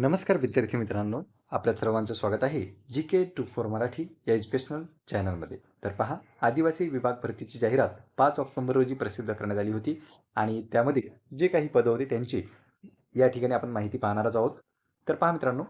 नमस्कार विद्यार्थी मित्रांनो आपल्या सर्वांचं स्वागत आहे G K two four Marathi या एज्युकेशनल चॅनलमध्ये तर पहा आदिवासी विभाग भरतीची जाहिरात पाच ऑक्टोबर रोजी प्रसिद्ध करण्यात आली होती आणि त्यामध्ये जे काही पदं होती त्यांची या ठिकाणी आपण माहिती पाहणारच आहोत. तर पहा मित्रांनो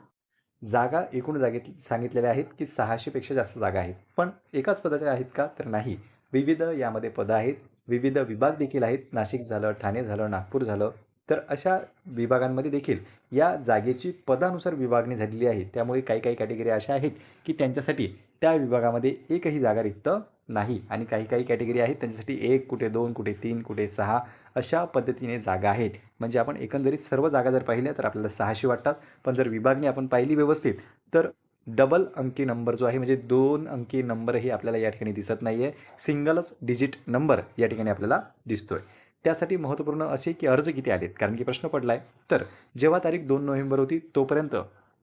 जागा एकूण जागेत सांगितलेल्या आहेत की सहाशेपेक्षा जास्त जागा आहेत. पण एकाच पदाच्या आहेत का? तर नाही. विविध यामध्ये पदं आहेत. विविध विभाग देखील आहेत. नाशिक झालं ठाणे झालं नागपूर झालं तर अशा विभागांमध्ये देखील या जागेची पदानुसार विभागणी झालेली आहे. त्यामुळे काही काही कॅटेगरी अशा आहेत की त्यांच्यासाठी त्या विभागामध्ये एकही जागा रिक्त नाही. आणि काही काही कॅटेगरी आहेत त्यांच्यासाठी एक कुठे दोन कुठे तीन कुठे सहा अशा पद्धतीने जागा आहेत. म्हणजे आपण एकंदरीत सर्व जागा जर पाहिल्या तर आपल्याला सहाशे वाटतात. पण जर विभागणी आपण पाहिली व्यवस्थित तर डबल अंकी नंबर जो आहे म्हणजे दोन अंकी नंबरही आपल्याला या ठिकाणी दिसत नाही आहे सिंगलच डिजिट नंबर या ठिकाणी आपल्याला दिसतो आहे त्यासाठी महत्त्वपूर्ण असे की अर्ज किती आलेत? कारण की प्रश्न पडला आहे तर जेव्हा तारीख दोन नोव्हेंबर होती तोपर्यंत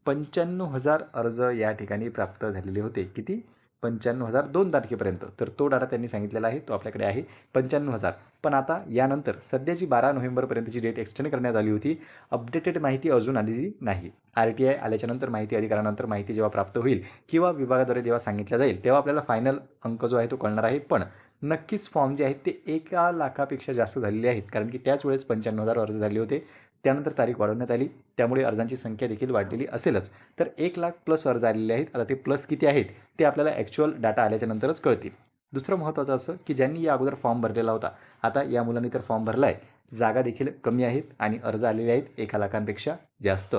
पंच्याण्णव हजार अर्ज या ठिकाणी प्राप्त झालेले होते. किती? पंच्याण्णव हजार दोन तारखेपर्यंत. तर तो डाटा त्यांनी सांगितलेला आहे तो आपल्याकडे आहे पंच्याण्णव हजार. पण आता यानंतर सध्याची बारा नोव्हेंबरपर्यंतची डेट एक्सटेंड करण्यात आली होती. अपडेटेड माहिती अजून आलेली नाही. आर टी आय आल्याच्यानंतर माहिती अधिकारानंतर माहिती जेव्हा प्राप्त होईल किंवा विभागाद्वारे जेव्हा सांगितलं जाईल तेव्हा आपल्याला फायनल अंक जो आहे तो कळणार आहे. पण नक्कीच फॉर्म जे आहेत ते एका लाखापेक्षा जास्त झालेले आहेत. कारण की त्याच वेळेस पंच्याण्णव हजार अर्ज झाले होते. त्यानंतर तारीख वाढवण्यात आली. त्यामुळे अर्जांची संख्या देखील वाढलेली असेलच. तर एक लाख प्लस अर्ज आलेले आहेत. आता ते प्लस किती आहेत? ते आपल्याला ॲक्च्युअल डाटा आल्याच्या नंतरच कळतील. दुसरं महत्त्वाचं असं की ज्यांनी या अगोदर फॉर्म भरलेला होता आता या मुलांनी तर फॉर्म भरला आहे जागा देखील कमी आहेत आणि अर्ज आलेले आहेत एका लाखांपेक्षा जास्त.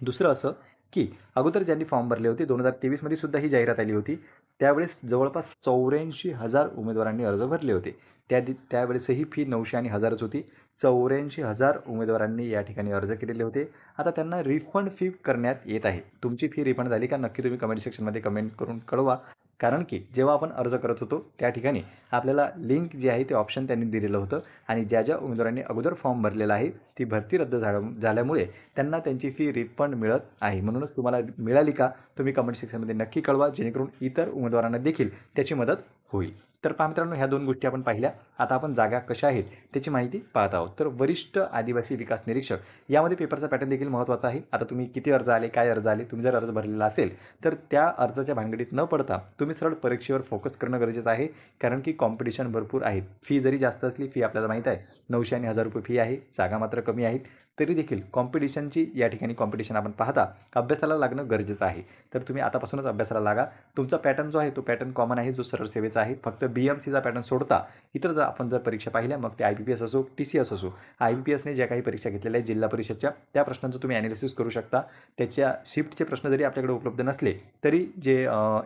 दुसरं असं की अगोदर ज्यांनी फॉर्म भरले होते दोन हजार तेवीसमध्ये सुद्धा ही जाहिरात आली होती. त्यावेळेस जवळपास चौऱ्याऐंशी हजार उमेदवारांनी अर्ज भरले होते. त्या दि त्यावेळेसही फी नऊशे आणि हजारच होती. चौऱ्याऐंशी हजार उमेदवारांनी या ठिकाणी अर्ज केलेले होते. आता त्यांना रिफंड फी करण्यात येत आहे. तुमची फी रिफंड झाली का नक्की तुम्ही कमेंट सेक्शनमध्ये कमेंट करून कळवा. कारण की जेव्हा आपण अर्ज करत होतो त्या ठिकाणी आपल्याला लिंक जे आहे ते ऑप्शन त्यांनी दिलेलं होतं आणि ज्या ज्या उमेदवारांनी अगोदर फॉर्म भरलेला आहे ती भरती रद्द झाल्या झाल्यामुळे त्यांना त्यांची फी रिफंड मिळत आहे. म्हणूनच तुम्हाला मिळाली का तुम्ही कमेंट सेक्शनमध्ये नक्की कळवा जेणेकरून इतर उमेदवारांना देखील त्याची मदत होईल. तर पहा मित्रांनो ह्या दोन गोष्टी आपण पाहिल्या. आता आपण जागा कशा आहेत त्याची माहिती पाहत आहोत. तर वरिष्ठ आदिवासी विकास निरीक्षक यामध्ये पेपरचा पॅटर्न देखील महत्त्वाचा आहे. आता तुम्ही किती अर्ज आले काय अर्ज आले तुम्ही जर अर्ज भरलेला असेल तर त्या अर्जाच्या भानगडीत न पडता तुम्ही सरळ परीक्षेवर फोकस करणं गरजेचं आहे. कारण की कॉम्पिटिशन भरपूर आहे फी जरी जास्त असली फी आपल्याला माहीत आहे. नऊशे आणि हजार रुपये फी आहे. जागा मात्र कमी आहेत. तरी देखील कॉम्पिटिशनची या ठिकाणी कॉम्पिटिशन आपण पाहता अभ्यासाला लागणं गरजेचं आहे. तर तुम्ही आतापासूनच अभ्यासाला लागा. तुमचा पॅटर्न जो आहे तो पॅटर्न कॉमन आहे जो सरळ सेवेचा आहे. फक्त बी एम सीचा पॅटर्न सोडता इतर जर आपण जर परीक्षा पाहिल्या मग ते आय बी पी एस असो टी सी एस असो आय बी पी एसने ज्या काही परीक्षा घेतलेल्या आहेत जिल्हा परिषदच्या त्या प्रश्नांचं तुम्ही ॲनालिसिस करू शकता. त्याच्या शिफ्टचे प्रश्न जरी आपल्याकडे उपलब्ध नसले तरी जे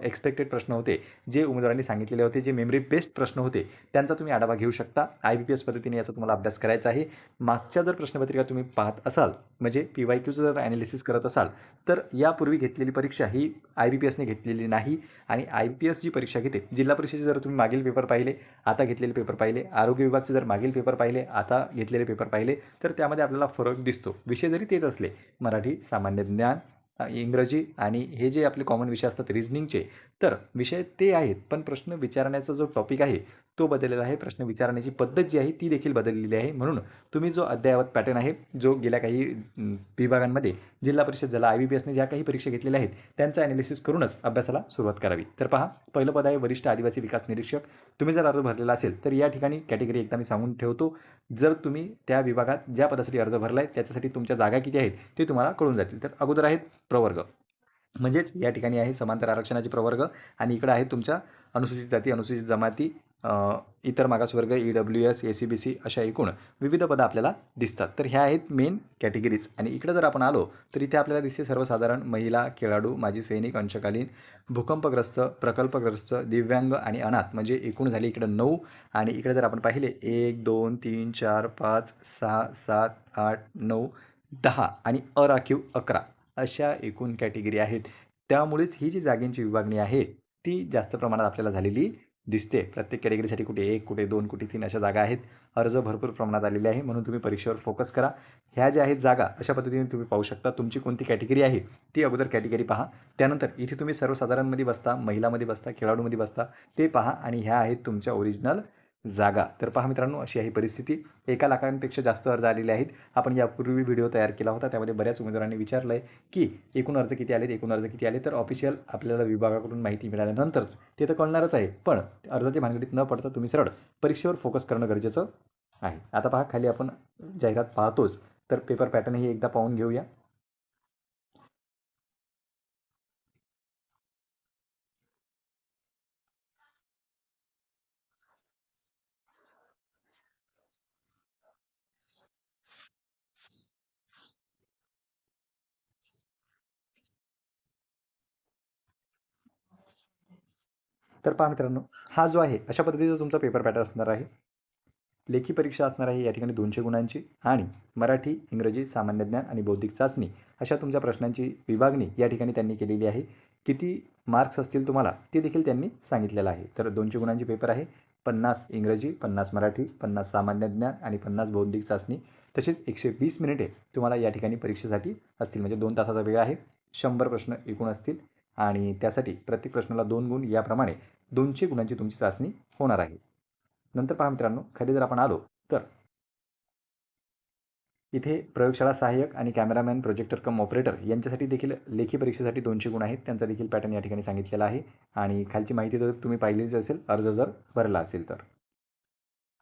एक्सपेक्टेड प्रश्न होते जे उमेदवारांनी सांगितलेले होते जे मेमरी बेस्ड प्रश्न होते त्यांचा तुम्ही आढावा घेऊ शकता. आय बी पी एस पद्धतीने याचा तुम्हाला अभ्यास करायचा आहे. मागच्या जर प्रश्नपत्रिका तुम्ही पा पाहत असाल म्हणजे पी वाय क्यूचं जर ॲनालिसिस करत असाल तर यापूर्वी घेतलेली परीक्षा ही आय बी पी एसने घेतलेली नाही आणि आय बी पी एस जी परीक्षा घेते. जिल्हा परिषदेचे जर तुम्ही मागील पेपर पाहिले आता घेतलेले पेपर पाहिले आरोग्य विभागचे जर मागील पेपर पाहिले आता घेतलेले पेपर पाहिले तर त्यामध्ये आपल्याला फरक दिसतो. विषय जरी तेच असले मराठी सामान्य ज्ञान इंग्रजी आणि हे जे आपले कॉमन विषय असतात रिझनिंगचे तर विषय ते आहेत. पण प्रश्न विचारण्याचा जो टॉपिक आहे तो बदललेला आहे. प्रश्न विचारण्याची पद्धत जी आहे ती देखील बदललेली आहे. म्हणून तुम्ही जो अद्ययावत पॅटर्न आहे जो गेल्या काही विभागांमध्ये जिल्हा परिषद झाला आय बी पी एसने ज्या काही परीक्षा घेतलेल्या आहेत त्यांचा ॲनालिसिस करूनच अभ्यासाला सुरुवात करावी. तर पहा पहिलं पद आहे वरिष्ठ आदिवासी विकास निरीक्षक. तुम्ही जर अर्ज भरलेला असेल तर या ठिकाणी कॅटेगरी एकदा मी सांगून ठेवतो. जर तुम्ही त्या विभागात ज्या पदासाठी अर्ज भरला आहे त्याच्यासाठी तुमच्या जागा किती आहेत ते तुम्हाला कळून जातील. तर अगोदर आहेत प्रवर्ग. म्हणजेच या ठिकाणी आहे समांतर आरक्षणाचे प्रवर्ग आणि इकडं आहे तुमच्या अनुसूचित जाती अनुसूचित जमाती इतर मागासवर्ग E W S A C B C अशा एकूण विविध पदं आपल्याला दिसतात. तर ह्या आहेत मेन कॅटेगरीज आणि इकडं जर आपण आलो तर इथे आपल्याला दिसते सर्वसाधारण महिला खेळाडू माजी सैनिक अंशकालीन भूकंपग्रस्त प्रकल्पग्रस्त दिव्यांग आणि अनाथ. म्हणजे एकूण झाली इकडं नऊ. आणि इकडे जर आपण पाहिले एक दोन तीन चार पाच सहा सात आठ नऊ दहा आणि अराखीव अकरा अशा एकूण कॅटेगरी आहेत. त्यामुळेच ही जी जागेंची विभागणी आहे ती जास्त प्रमाणात आपल्याला झालेली दिसते. प्रत्येक कॅटेगरीसाठी कुठे एक कुठे दोन कुठे तीन अशा जागा आहेत. अर्ज भरपूर प्रमाणात आलेले आहे. म्हणून तुम्ही परीक्षेवर फोकस करा. ह्या ज्या आहेत जागा अशा पद्धतीने तुम्ही पाहू शकता तुमची कोणती कॅटेगरी आहे. ती अगोदर कॅटेगरी पहा. त्यानंतर इथे तुम्ही सर्वसाधारणमध्ये बसता महिलामध्ये बसता खेळाडूमध्ये बसता ते पहा आणि ह्या आहेत तुमच्या ओरिजिनल जागा. तर पहा मित्रांनो अशी आहे परिस्थिती. एका लाखांपेक्षा जास्त अर्ज आलेले आहेत. आपण यापूर्वी व्हिडिओ तयार केला होता. त्यामध्ये बऱ्याच उमेदवारांनी विचारलं आहे की एकूण अर्ज किती आलेत? एकूण अर्ज किती आले तर ऑफिशियल आपल्याला विभागाकडून माहिती मिळाल्यानंतरच ते तर कळणारच आहे. पण अर्जाच्या भानगडीत न पडता तुम्ही सरळ परीक्षेवर फोकस करणं गरजेचं आहे. आता पहा खाली आपण जाहिरात पाहतोच. तर पेपर पॅटर्नही एकदा पाहून घेऊया. तर पहा मित्रांनो हा जो आहे अशा पद्धतीचा तुमचा पेपर पॅटर्न असणार आहे लेखी परीक्षा असणार आहे या ठिकाणी दोनशे गुणांची आणि मराठी इंग्रजी सामान्य ज्ञान आणि बौद्धिक चाचणी अशा तुमच्या प्रश्नांची विभागणी या ठिकाणी त्यांनी केलेली आहे. किती मार्क्स असतील तुम्हाला ते देखील त्यांनी सांगितलेलं आहे. तर दोनशे गुणांची पेपर आहे पन्नास इंग्रजी पन्नास मराठी पन्नास सामान्य ज्ञान आणि पन्नास बौद्धिक चाचणी. तसेच एकशे वीस मिनिटे तुम्हाला या ठिकाणी परीक्षेसाठी असतील म्हणजे दोन तासाचा वेळ आहे. शंभर प्रश्न एकूण असतील आणि त्यासाठी प्रत्येक प्रश्नाला दोन गुण याप्रमाणे दोनशे गुणांची तुमची चाचणी होणार आहे. नंतर पहा मित्रांनो खाली जर आपण आलो तर इथे प्रयोगशाळा सहाय्यक आणि कॅमेरामॅन प्रोजेक्टर कम ऑपरेटर यांच्यासाठी देखील लेखी परीक्षेसाठी दोनशे गुण आहेत त्यांचा देखील पॅटर्न या ठिकाणी सांगितलेला आहे. आणि खालची माहिती जर तुम्ही पाहिलीच असेल अर्ज जर भरला असेल तर.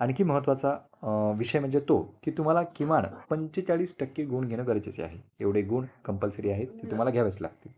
आणखी महत्त्वाचा विषय म्हणजे तो की तुम्हाला किमान पंचेचाळीस टक्के गुण घेणं गरजेचे आहे. एवढे गुण कंपल्सरी आहेत ते तुम्हाला घ्यावेच लागतील.